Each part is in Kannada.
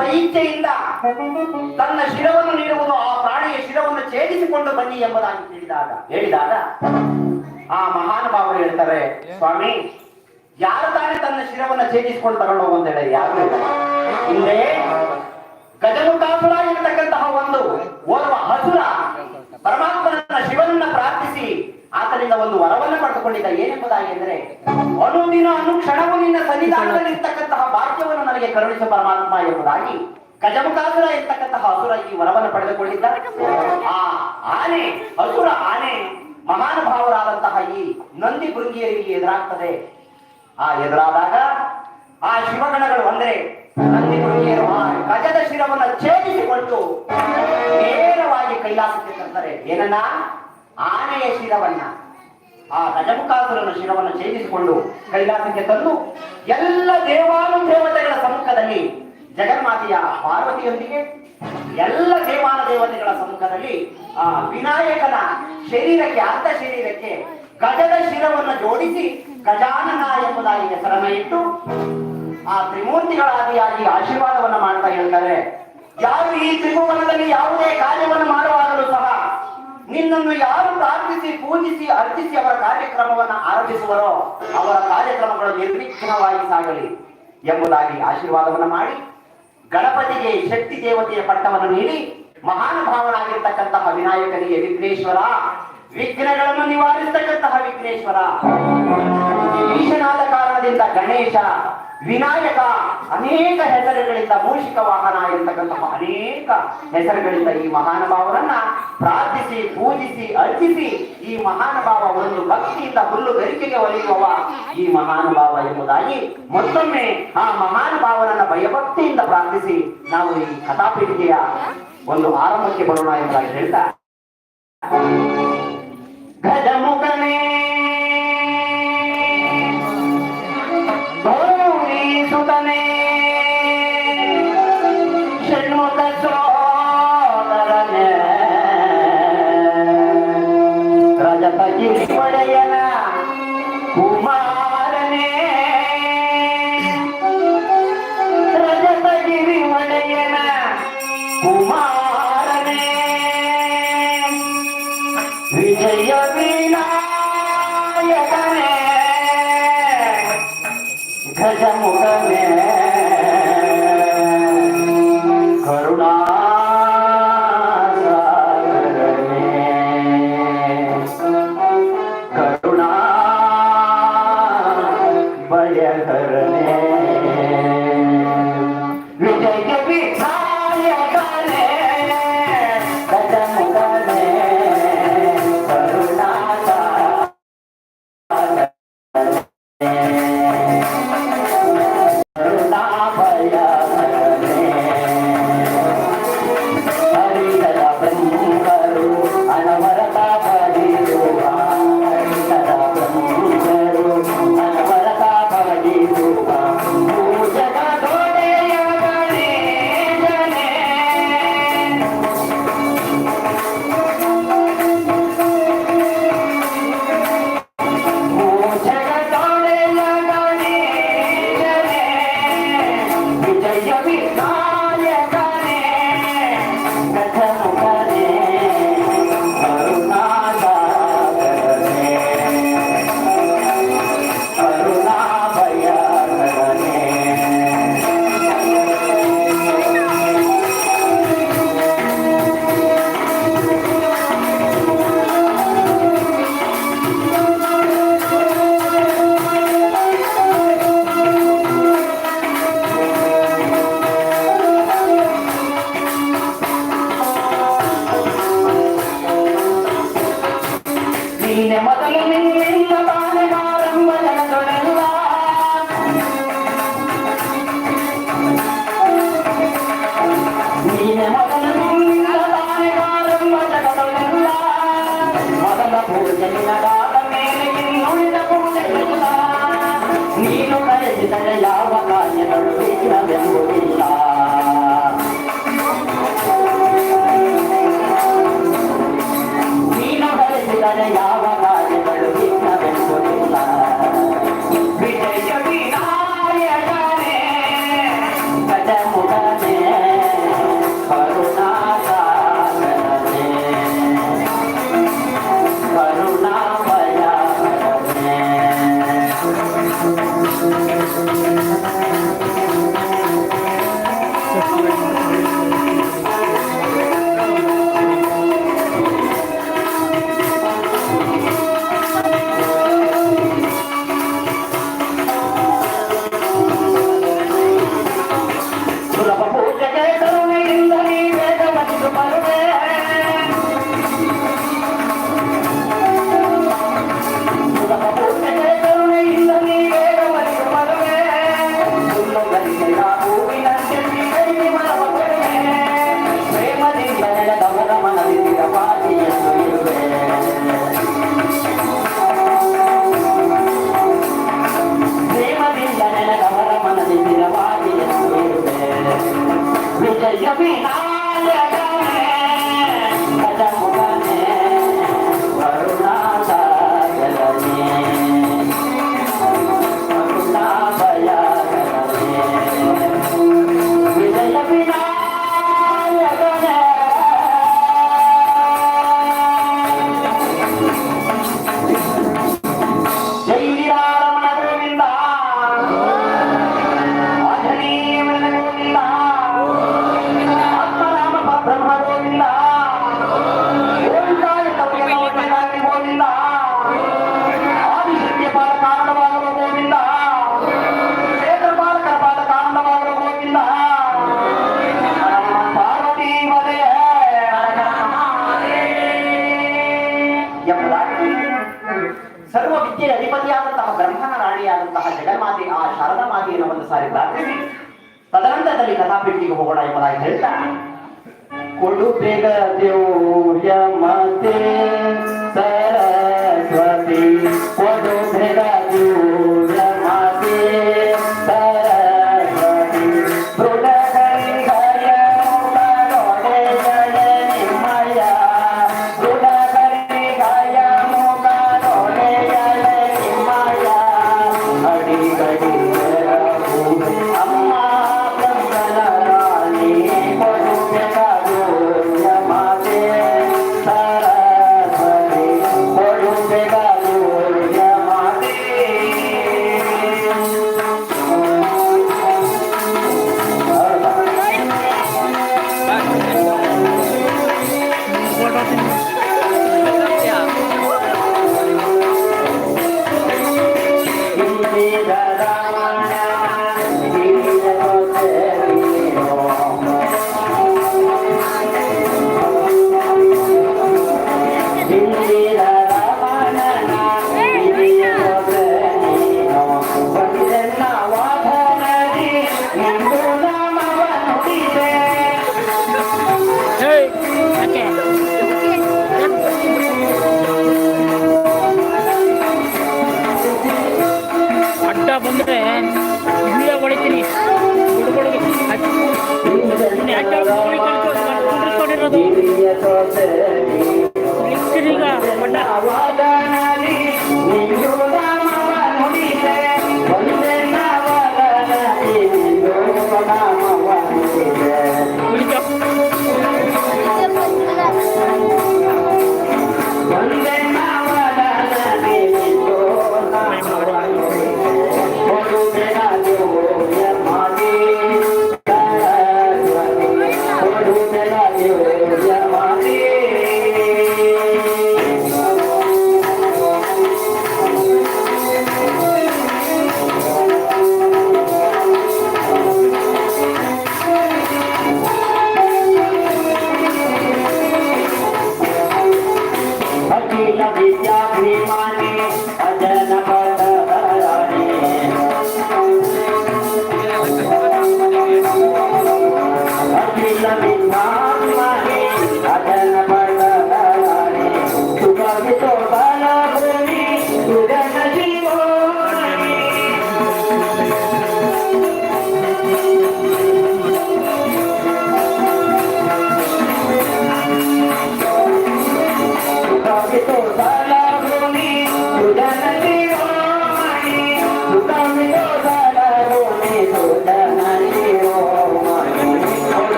ಸ್ವಇಚ್ಛೆಯಿಂದ ತನ್ನ ಶಿರವನ್ನು ನೀಡುವುದು, ಆ ಪ್ರಾಣಿಯ ಶಿರವನ್ನು ಛೇದಿಸಿಕೊಂಡು ಬನ್ನಿ ಎಂಬುದಾಗಿ ಹೇಳಿದಾಗ ಹೇಳಿದಾಗ ಆ ಮಹಾನುಭಾವರು ಹೇಳ್ತಾರೆ, ಸ್ವಾಮಿ, ಯಾರು ತಾನೇ ತನ್ನ ಶಿರವನ್ನು ಛೇದಿಸಿಕೊಂಡು ತಗೊಂಡು ಅಂತ ಹೇಳಿ ಯಾರು. ಹಿಂದೆ ಗಜಮುಖಾಸುರ ಎನ್ನತಕ್ಕಂತಹ ಒಂದು ಓರ್ವ ಹಸುರ ಪರಮಾತ್ಮನನ್ನ ಶಿವನನ್ನ ಪ್ರಾರ್ಥಿಸಿ ಆತನಿಂದ ಒಂದು ವರವನ್ನು ಪಡೆದುಕೊಂಡಿದ್ದ ಏನೆಂಬುದಾಗಿ ಅಂದ್ರೆ ಅನುದಿನ ಅನುಕ್ಷಣವು ನಿನ್ನ ಸನ್ನಿಧಾನದಲ್ಲಿರ್ತಕ್ಕಂತಹ ಭಾಗ್ಯವನ್ನು ನನಗೆ ಕರುಣಿಸು ಪರಮಾತ್ಮ ಎಂಬುದಾಗಿ ಕಜಮುಖಾಸುರ ಇರ್ತಕ್ಕಂತಹ ಹಸುರ ಈ ವರವನ್ನು ಪಡೆದುಕೊಂಡಿದ್ದ. ಆ ಆನೆ ಹಸುರ ಆನೆ, ಮಹಾನುಭಾವರಾದಂತಹ ಈ ನಂದಿ ಬೃಂಗಿಯರಿಗೆ ಎದುರಾಗ್ತದೆ. ಆ ಎದುರಾದಾಗ ಆ ಶಿವಗಣಗಳು ಅಂದರೆ ನಂದಿ ಬೃಂಗಿಯರು ಆ ಗಜದ ಶಿರವನ್ನು ಛೇದಿಸಿಕೊಂಡು ನೇರವಾಗಿ ಕೈಲಾಸಕ್ಕೆ ತರ್ತಾರೆ ಏನನ್ನ? ಆನೆಯ ಶಿರವನ್ನ, ಆ ಗಜಮುಖಾಸುರನ ಶಿರವನ್ನು ಛೇದಿಸಿಕೊಂಡು ಕೈಲಾಸಕ್ಕೆ ತಂದು ಎಲ್ಲ ದೇವಾನು ದೇವತೆಗಳ ಸಮ್ಮುಖದಲ್ಲಿ, ಜಗನ್ಮಾತೆಯ ಪಾರ್ವತಿಯೊಂದಿಗೆ ಎಲ್ಲ ದೇವಾನ ದೇವತೆಗಳ ಸಮ್ಮುಖದಲ್ಲಿ, ಆ ವಿನಾಯಕನ ಶರೀರಕ್ಕೆ, ಅರ್ಧ ಶರೀರಕ್ಕೆ ಗಜದ ಶಿರವನ್ನು ಜೋಡಿಸಿ ಗಜಾನನ ಎಂಬುದಾಗಿ ಹೆಸರನ್ನ ಇಟ್ಟು ಆ ತ್ರಿಮೂರ್ತಿಗಳಾದಿಯಾಗಿ ಆಶೀರ್ವಾದವನ್ನು ಮಾಡ್ತಾ ಹೇಳ್ತಾರೆ. ಯಾರು ಈ ತ್ರಿಭುವನದಲ್ಲಿ ಯಾವುದೇ ಕಾರ್ಯವನ್ನು ಮಾಡುವಾಗಲೂ ಸಹ ನಿನ್ನನ್ನು ಯಾರು ಪ್ರಾರ್ಥಿಸಿ, ಪೂಜಿಸಿ, ಅರ್ಚಿಸಿ ಅವರ ಕಾರ್ಯಕ್ರಮವನ್ನು ಆರಂಭಿಸುವರೋ ಅವರ ಕಾರ್ಯಕ್ರಮಗಳು ನಿರ್ವಿಘ್ನವಾಗಿ ಸಾಗಲಿ ಎಂಬುದಾಗಿ ಆಶೀರ್ವಾದವನ್ನು ಮಾಡಿ, ಗಣಪತಿಗೆ ಶಕ್ತಿ ದೇವತೆಯ ಪಟ್ಟವನ್ನು ನೀಡಿ ಮಹಾನುಭಾವನಾಗಿರ್ತಕ್ಕಂತಹ ವಿನಾಯಕನಿಗೆ ವಿಘ್ನೇಶ್ವರ, ವಿಘ್ನಗಳನ್ನು ನಿವಾರಿಸತಕ್ಕಂತಹ ವಿಘ್ನೇಶ್ವರ. ಈಶನಾದ ಕಾರಣದಿಂದ ಗಣೇಶ ವಿನಾಯಕ, ಅನೇಕ ಹೆಸರುಗಳಿಂದ ಮೂಷಿಕ ವಾಹನ ಇರತಕ್ಕಂತಹ ಅನೇಕ ಹೆಸರುಗಳಿಂದ ಈ ಮಹಾನುಭಾವರನ್ನ ಪ್ರಾರ್ಥಿಸಿ, ಪೂಜಿಸಿ, ಅರ್ಚಿಸಿ ಈ ಮಹಾನುಭಾವ ಒಂದು ಭಕ್ತಿಯಿಂದ ಹುಲ್ಲು ಗರಿಕೆಗೆ ಒಲಿಯುವವ ಈ ಮಹಾನುಭಾವ ಎಂಬುದಾಗಿ ಮತ್ತೊಮ್ಮೆ ಆ ಮಹಾನುಭಾವನನ್ನ ಭಯಭಕ್ತಿಯಿಂದ ಪ್ರಾರ್ಥಿಸಿ ನಾವು ಈ ಕಥಾಪೀಠಿಕೆಯ ಒಂದು ಆರಂಭಕ್ಕೆ ಬರೋಣ ಎಂಬುದಾಗಿ ಹೇಳ್ತಾ படையன குமாரனே ரஜபகிரி வடையன குமாரனே விஜய விநாயகனே கஜமுகமே ಶಾರದ ಮಾತೆಯನ್ನು ಒಂದು ಸಾರಿ ಪ್ರಾರ್ಥಿಸಿ. ತದನಂತರದಲ್ಲಿ ಕಥಾಪೀಠಿಗೆ ಹೋಗೋಣ ಎಂಬುದಾಗಿ ಹೇಳ್ತಾ ಕೊಡು ಬೇಗ ದೇವ್ಯ ಮಾತೆ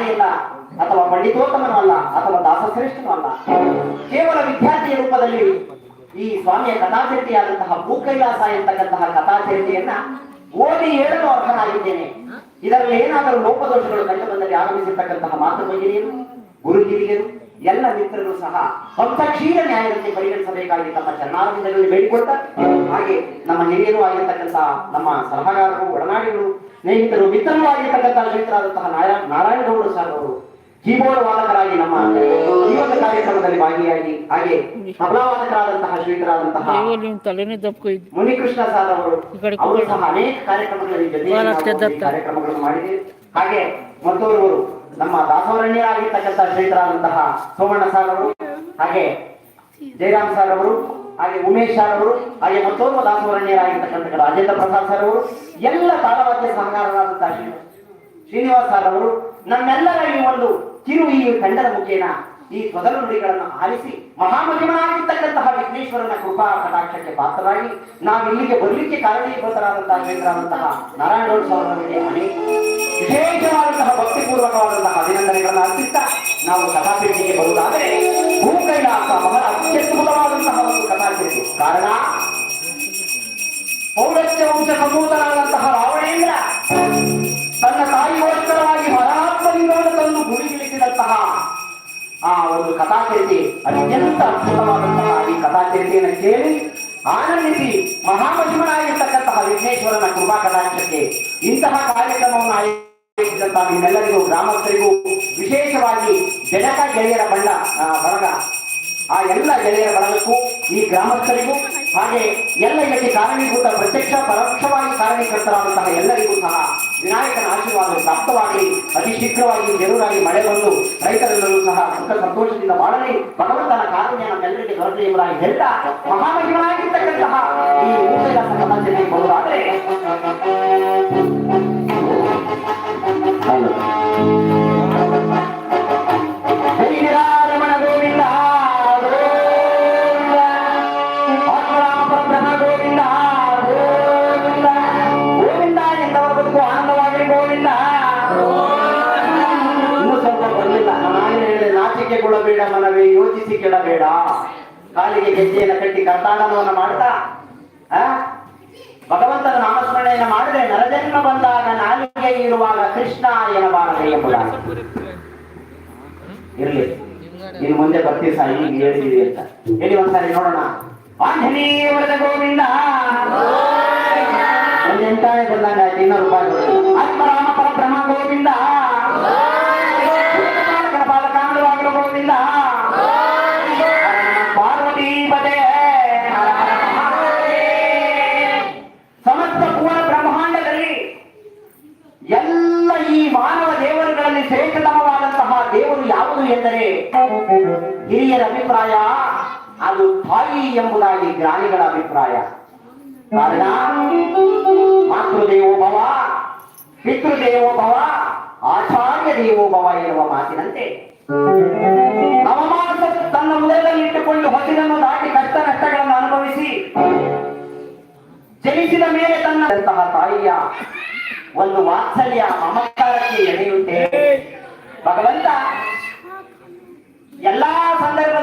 ಜ್ಞಾನಿ ಇಲ್ಲ ಅಥವಾ ಪಂಡಿತೋತ್ತಮನೂ ಅಲ್ಲ, ಅಥವಾ ದಾಸಶ್ರೇಷ್ಠನೂ ಅಲ್ಲ. ಕೇವಲ ವಿದ್ಯಾರ್ಥಿಯ ರೂಪದಲ್ಲಿ ಈ ಸ್ವಾಮಿಯ ಕಥಾಚರಿತೆಯಾದಂತಹ ಭೂಕೈಲಾಸ ಎಂತಕ್ಕಂತಹ ಕಥಾಚರಿತೆಯನ್ನ ಓದಿ ಹೇಳಲು ಅರ್ಹನಾಗಿದ್ದೇನೆ. ಇದರಲ್ಲಿ ಏನಾದರೂ ಲೋಪದೋಷಗಳು ಕಂಡು ಬಂದಲ್ಲಿ ಆಗಮಿಸಿರ್ತಕ್ಕಂತಹ ಮಾತೃ ಗುರುಗಿರಿಯರು ಎಲ್ಲ ಮಿತ್ರರು ಸಹ ಕ್ಷೀರ ನ್ಯಾಯದಲ್ಲಿ ಪರಿಗಣಿಸಬೇಕಾಗಿ ತಮ್ಮ ಚರಣಾರ್ಥದಲ್ಲಿ ಬೇಡಿಕೊಳ್ತಾ ಹಾಗೆ ನಮ್ಮ ಹಿರಿಯರು ಆಗಿರ್ತಕ್ಕಂತಹ ನಮ್ಮ ಸಲಹಾಗಾರರು ಒಡನಾಡಿಗಳು ಸ್ನೇಹಿತರು ಮಿತ್ರರು ಆಗಿರ್ತಕ್ಕಂತಹ ಶ್ರೀತರಾದಂತಹ ನಾರಾಯಣ ನಾರಾಯಣಗೌಡರು ಸರ್ ಅವರು ಕೀಬೋರ್ಡ್ ವಾದಕರಾಗಿ ನಮ್ಮ ಈ ಒಂದು ಕಾರ್ಯಕ್ರಮದಲ್ಲಿ ಭಾಗಿಯಾಗಿ ಹಾಗೆ ತಲೆನೇ ದಪ್ಕೊಯ್ದು ಮುನಿಕೃಷ್ಣ ಸರ್ ಅವರು ಅವರು ಸಹ ಅನೇಕ ಕಾರ್ಯಕ್ರಮಗಳಲ್ಲಿ ದತ್ತ. ಕಾರ್ಯಕ್ರಮಗಳನ್ನು ಮಾಡಿದೆ ಹಾಗೆ ಮತ್ತೋರ್ವರು ನಮ್ಮ ದಾಸವರಣ್ಯರಾಗಿರ್ತಕ್ಕಂತಹ ಶ್ರೀತರಾದಂತಹ ಸೋಮಣ್ಣ ಸರ್ ಅವರು ಹಾಗೆ ಜಯರಾಮ್ ಸರ್ ಅವರು ಹಾಗೆ ಉಮೇಶ್ ಅವರು, ಹಾಗೆ ಮತ್ತೊಬ್ಬ ದಾಸವರಣ್ಯರಾಗಿರ್ತಕ್ಕಂಥ ರಾಜೇಂದ್ರ ಪ್ರಸಾದ್ ಸರ್ ಅವರು, ಎಲ್ಲ ತಾಳವಾದ್ಯ ಸಂಗಾರರಾದಂತಹ ಶ್ರೀ ಶ್ರೀನಿವಾಸ್ ಸರ್ ಅವರು, ನಮ್ಮೆಲ್ಲರ ಈ ಒಂದು ಕಿರು ಈ ಕಂಡದ ಮುಖೇನ ಈ ಮೊದಲ ನುಡಿಗಳನ್ನು ಆಲಿಸಿ ಮಹಾಮಹಿಮನಾಗಿರ್ತಕ್ಕಂತಹ ವಿಘ್ನೇಶ್ವರನ ಕೃಪಾ ಕಟಾಕ್ಷಕ್ಕೆ ಪಾತ್ರರಾಗಿ ನಾವು ಇಲ್ಲಿಗೆ ಬರಲಿಕ್ಕೆ ಕಾರಣೀಭೂತರಾದಂತಹ ಕೇಂದ್ರವಾದಂತಹ ನಾರಾಯಣಗೌಡ ಸರ್ ಅವರಿಗೆ ಅನೇಕ ವಿಶೇಷವಾದಂತಹ ಭಕ್ತಿಪೂರ್ವಕವಾದಂತಹ ಅಭಿನಂದನೆಗಳನ್ನು ಅರ್ಪಿಸ್ತಾ ನಾವು ಕಥಾಪೀಠಿಗೆ ಬರುವುದಾದರೆ ಭೂಕೈಲಾಸ ಬಹಳ ಅತ್ಯದ್ಭುತವಾದಂತಹ ಒಂದು ಕಾರಣ? ಪೌರಸ್ತ್ಯ ವಂಶ ಸಮೂಹನಾದಂತಹ ರಾವಣೇಂದ್ರ ತನ್ನ ತಾಯಿಗೋಸ್ಕರವಾಗಿ ಪರಾತ್ಮಲಿಂಗವನ್ನು ತಂದು ಗುರಿಗಿಳಿಸಿದಂತಹ ಆ ಒಂದು ಕಥಾಚರಿತೆ ಅತ್ಯಂತ ಅದ್ಭುತವಾದಂತಹ ಈ ಕಥಾಚರಿತೆಯನ್ನು ಕೇಳಿ ಆನಂದಿಸಿ ಮಹಾಮಹಿಮನಾಗಿರ್ತಕ್ಕಂತಹ ವಿಘ್ನೇಶ್ವರನ ಕೃಪಾ ಕಟಾಕ್ಷಕ್ಕೆ ಇಂತಹ ಕಾರ್ಯಕ್ರಮವನ್ನು ಆಯೋಜಿಸಿದಂತಹ ನಿಮ್ಮೆಲ್ಲರಿಗೂ, ಗ್ರಾಮಸ್ಥರಿಗೂ ವಿಶೇಷವಾಗಿ ಜನಕ ಗೆಳೆಯರ ಬಣ್ಣ ಬಳಗ ಆ ಎಲ್ಲ ಗೆಳೆಯರ ಬಲಕ್ಕೂ ಈ ಗ್ರಾಮಸ್ಥರಿಗೂ ಹಾಗೆ ಎಲ್ಲ ಇದಕ್ಕೆ ಕಾರಣೀಭೂತ, ಪ್ರತ್ಯಕ್ಷ, ಪರೋಕ್ಷವಾಗಿ ಕಾರಣೀಕರ್ತರಾದಂತಹ ಎಲ್ಲರಿಗೂ ಸಹ ವಿನಾಯಕನ ಆಶೀರ್ವಾದ ಪ್ರಾಪ್ತವಾಗಿ ಅತಿ ಶೀಘ್ರವಾಗಿ ಜರೂರಾಗಿ ಮಳೆ ಬಂದು ರೈತರೆಲ್ಲರೂ ಸಹ ಸುಖ ಸಂತೋಷದಿಂದ ಬಾಳಲಿ. ಭಗವಂತನ ಕಾರಣ ನಮ್ಮೆಲ್ಲರಿಗೆ ದೊರಕಲಿ ಎಂಬುದಾಗಿ ಹೇಳ್ತಾ ಮಹಾಮಹಿಮನಾಗಿರ್ತಕ್ಕಂತಹ ಈ ಊಟದ ಸಮಾಜಕ್ಕೆ ಬರುವುದಾದರೆ ಇನ್ನೂ ಸ್ವಲ್ಪ ಬಂದಿಲ್ಲ ನಾನು ಹೇಳಿದೆ ನಾಚಿಕೆಗೊಳ್ಳಬೇಡ ಮನವೇ ಯೋಚಿಸಿ ಕೆಡಬೇಡ ಕಾಲಿಗೆ ಗೆಜ್ಜೆಯನ್ನು ಕಟ್ಟಿ ಕರ್ತಾಡನವನ್ನು ಮಾಡ್ತಾ? ಭಗವಂತನ ನಾಮಸ್ಮರಣೆಯನ್ನು ಮಾಡಿದ್ರೆ ನರಜನ್ಮ ಬಂದಾಗ ನಾಲಿಗೆ ಇರುವಾಗ ಕೃಷ್ಣ ಎನ್ನಬಾರದು ಎಂಬುದಾಗಿ ಇರ್ಲಿ ಇನ್ನು ಮುಂದೆ ಬರ್ತೀವಿ ಸಹ ಈಗ ಹೇಳಿದೀವಿ ಅಂತ ಹೇಳಿ ಒಂದ್ಸಾರಿ ನೋಡೋಣ ಆಂಜನೇಯ ವರದ ಗೋವಿಂದ ಒಂದು ಬಂದಾಗ ಬಂದಂಗ ಇನ್ನೂರು ರೂಪಾಯಿ ಎಂಬುದಾಗಿ ಜ್ಞಾನಿಗಳ ಅಭಿಪ್ರಾಯ. ಕಾರಣ ಮಾತೃದೇವೋಭವ, ಪಿತೃದೇವೋಭವ ಆಚಾರ್ಯ ದೇವೋಭವ ಎನ್ನುವ ಮಾತಿನಂತೆ. ನವಮಾಸ ತನ್ನ ಉದಯದಲ್ಲಿಟ್ಟುಕೊಂಡು ಹೊಸಿನನ್ನು ದಾಟಿ ಕಷ್ಟ ನಷ್ಟಗಳನ್ನು ಅನುಭವಿಸಿ, ಜನಿಸಿದ ಮೇಲೆ ತನ್ನ ತಾಯಿಯ ಒಂದು ವಾತ್ಸಲ್ಯ ಮಮಕಾರಕ್ಕೆ ಎಳೆಯುತ್ತೆ. ಭಗವಂತ, ಎಲ್ಲಾ ಸಂದರ್ಭ